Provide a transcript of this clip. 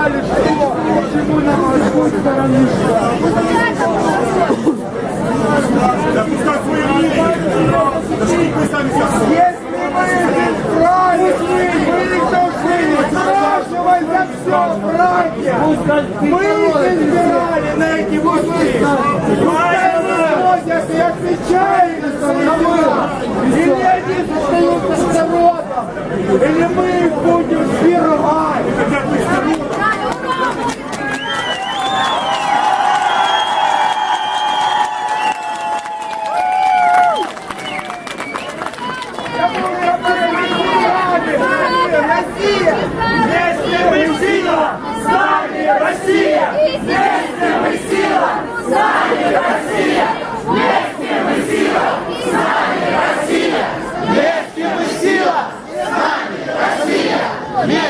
сказали, что почему на морской стороне? Если мы вправе, мы должны спрашивать за все, братья. Мы избирали на эти посты. Пускай выходят и отвечают за. Или они остаются с народом, или мы их будем Россия! Если мы сила, с нами Россия! Если мы сила, с нами Россия! Если мы сила, с нами Россия! Если мы сила, с нами Россия! Если